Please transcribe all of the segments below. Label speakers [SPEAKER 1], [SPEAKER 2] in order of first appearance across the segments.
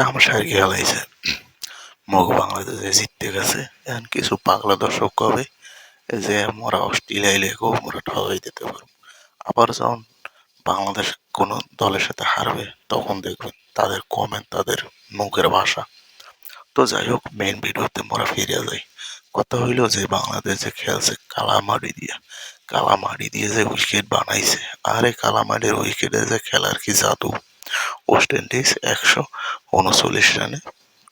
[SPEAKER 1] কাম সার খেলাইছে mug বাংলাদেশে জিততে গেছে, এখন কিছু পাগলা দর্শক কবে? যে মোরা অস্ট্রেলিয়া লেগেও মোরা ঠগাই দিতে পারব। আবার যখন বাংলাদেশ কোনো দলের সাথে হারবে, তখন দেখবেন তাদের কমেন্ট তাদের মুখের ভাষা। তো যাই হোক মেন ভিডিওতে মোরা ফিরে যাই। কথা হইল যে বাংলাদেশ যে খেলছে কালামারি দিয়ে। কালামারি দিয়ে যে উইকেট বানাইছে, আরে কালামারির উইকেটে যে খেলার কি জাদু? ওয়েস্ট ইন্ডিজ একশো উনচল্লিশ রানে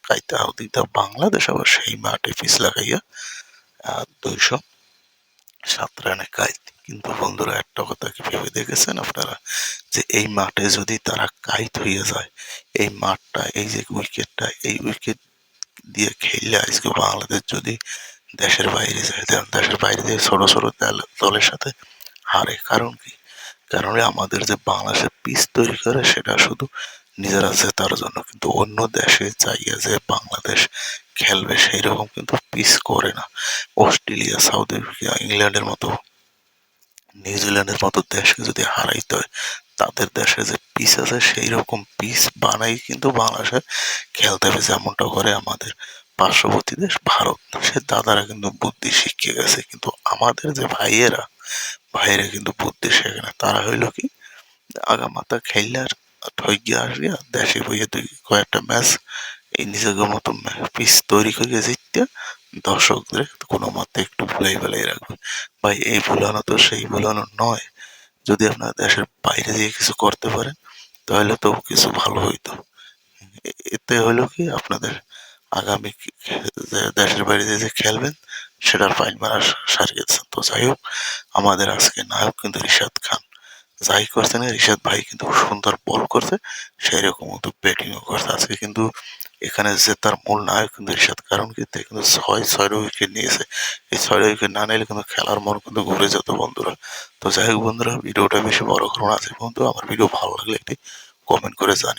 [SPEAKER 1] কাইতা দিতা বাংলাদেশ আবার সেই মাঠে পিস লাগাইয়া দুইশো সাত রানে কাইত। কিন্তু বন্ধুরা, একটা কথা কি ভেবে দেখেছেন আপনারা? যে এই মাঠে যদি তারা কাইত হয়ে যায়, এই মাঠটা, এই যে উইকেটটা, এই উইকেট দিয়ে খেললে আজকে বাংলাদেশ যদি দেশের বাইরে যায় দেশের বাইরে দিয়ে ছোট ছোট দলের সাথে হারে। কারণ কি? কারণ আমাদের যে বাংলাদেশের পিচ তৈরি করে সেটা শুধু নিজেরা জেতার জন্য। কিন্তু অন্য দেশে চাইয়া যে বাংলাদেশ খেলবে সেই রকম কিন্তু পিস করে না। অস্ট্রেলিয়া, সাউথ আফ্রিকা, ইংল্যান্ডের মতো, নিউজিল্যান্ডের মতো দেশকে যদি হারাইতে হয়, তাদের দেশে যে পিস আছে সেই রকম পিস বানাই কিন্তু বাংলাদেশে খেলতে হবে, যেমনটা করে আমাদের পার্শ্ববর্তী দেশ ভারত। সে দাদারা কিন্তু বুদ্ধি শিখে গেছে। কিন্তু আমাদের যে ভাইয়েরা ভাইয়েরা কিন্তু বুদ্ধি শেখে না। তারা হইল কি আগামাতা খেললার ঠগিয়া আসিয়া দেশে বইয়ে দুই কয়েকটা ম্যাচ এই নিজেদের মতো পিস তৈরি করে জিততে দর্শকদের কোনো মতে একটু ভুলাই বেলাই রাখবে। ভাই, এই ভুলানো তো সেই ভুলানো নয়। যদি আপনার দেশের বাইরে দিয়ে কিছু করতে পারেন, তাহলে তো কিছু ভালো হইতো। এতে হলো কি, আপনাদের আগামী দেশের বাইরে যে খেলবেন সেটার ফাইল মারা সারিয়ে তো যাই হোক, আমাদের আজকে নায়ক কিন্তু রিশাদ খান। যাই করছে না, রিশাদ ভাই কিন্তু সুন্দর বল করছে সেই রকম মতো ব্যাটিংও করছে। আজকে কিন্তু এখানে যে তার মূল নায়ক কিন্তু রিশাদ, কারণ কি? কিন্তু ছয় ছয়টা উইকেট নিয়েছে। এই ছয়টা উইকেট না নিলে কিন্তু খেলার মন কিন্তু ঘুরে যেত বন্ধুরা। তো যাই হোক বন্ধুরা, ভিডিওটা বেশি বড় করুন আছে বন্ধু, আমার ভিডিও ভালো লাগলে একটি কমেন্ট করে জানিয়ে